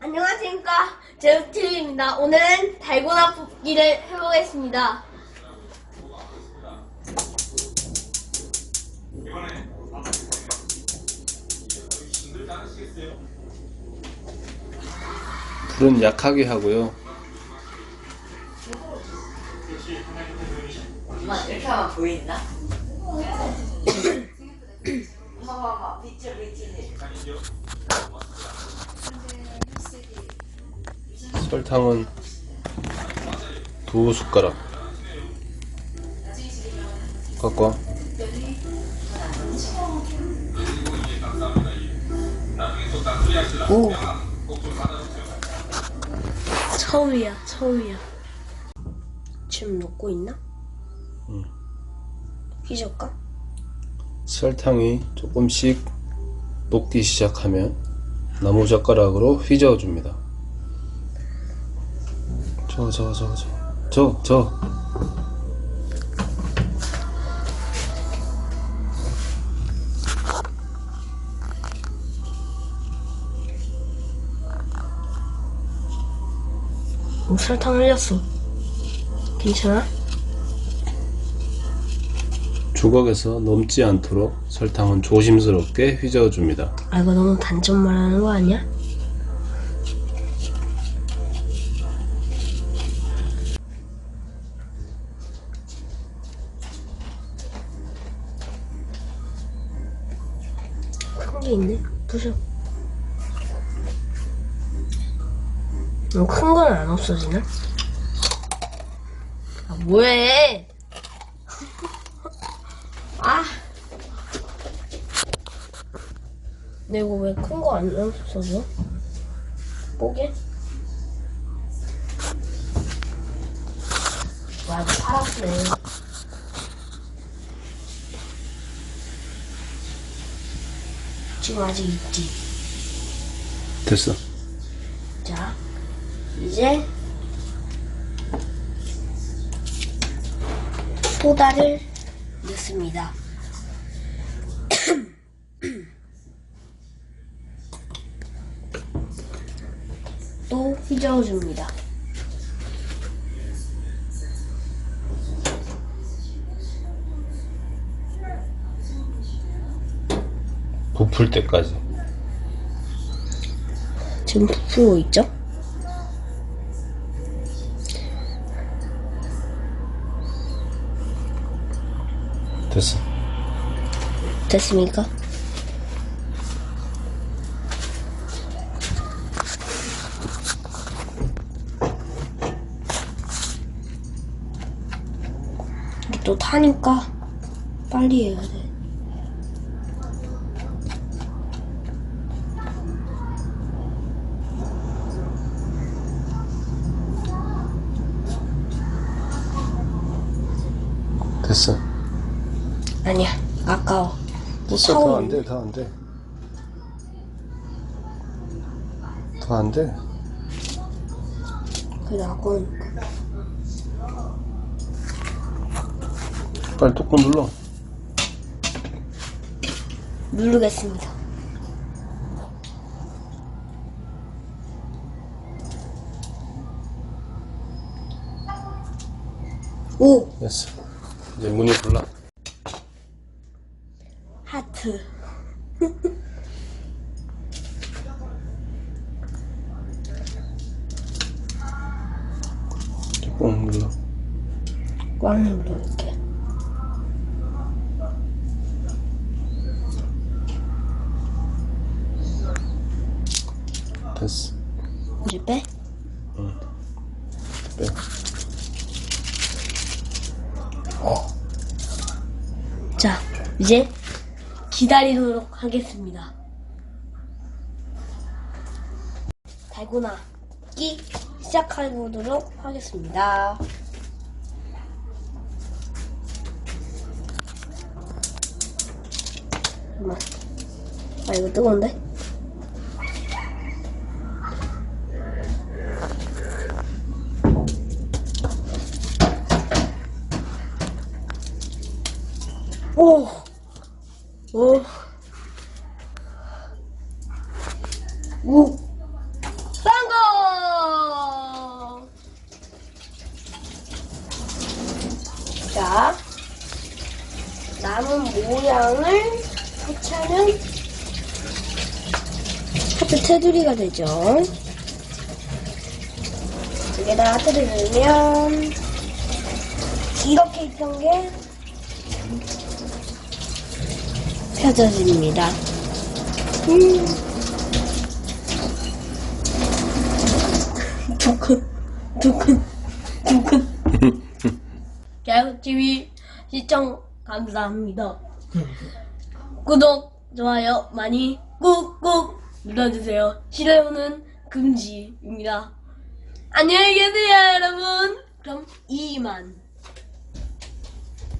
안녕하십니까 제우TV입니다. 오늘은 달고나 붓기를 해보겠습니다. 불은 약하게 하고요. 엄마 이렇게 하면 보이나? 엄마 봐봐 빛을 비치지 설탕은 두 숟가락 갖고 와. 오. 처음이야, 처음이야. 지금 녹고 있나? 응. 휘저까? 설탕이 조금씩 녹기 시작하면 나무젓가락으로 휘저어줍니다. 저, 저, 저, 저, 저, 저. 오, 설탕 흘렸어. 괜찮아? 주걱에서 넘지 않도록 설탕은 조심스럽게 휘저어줍니다. 아, 이거 너무 단점 말하는 거 아니야? 큰게 있네. 부셔. 어, 큰건 안 없어지나? 아, 뭐해? 아. 근데 이거 왜 큰 거 안 없어져? 뽀개? 와, 이거 팔았네. 지금 아직 있지. 됐어. 자, 이제 소다를 넣습니다. 또 휘저어줍니다. 부풀 때까지. 지금 부풀고 있죠? 됐어. 됐습니까? 또 타니까 빨리 해야 돼. 됐어. 아니야, 아까워. 됐어. 더 안 돼. 더 안 돼. 더 안 돼. 그래, 아까우니까. 빨리 뚜껑 눌러. 누르겠습니다. 오! 됐어. 이제 문이 불러. 하트. 뚜껑 눌러. 꽉 눌러볼게. 됐어. 이제 빼? 빼. 자, 이제 기다리도록 하겠습니다. 달고나 끼 시작해보도록 하겠습니다. 아, 이거 뜨거운데? 오! 오! 오! 성공! 자, 남은 모양을 하차는 하트 테두리가 되죠. 여기다 하트를 넣으면 이렇게 있던 게 펴져집니다. 음. 두근, 두근, 두근. 자유TV 시청 감사합니다. 구독, 좋아요 많이 꾹꾹 눌러주세요. 싫어요는 금지입니다. 안녕히 계세요, 여러분. 그럼 이만.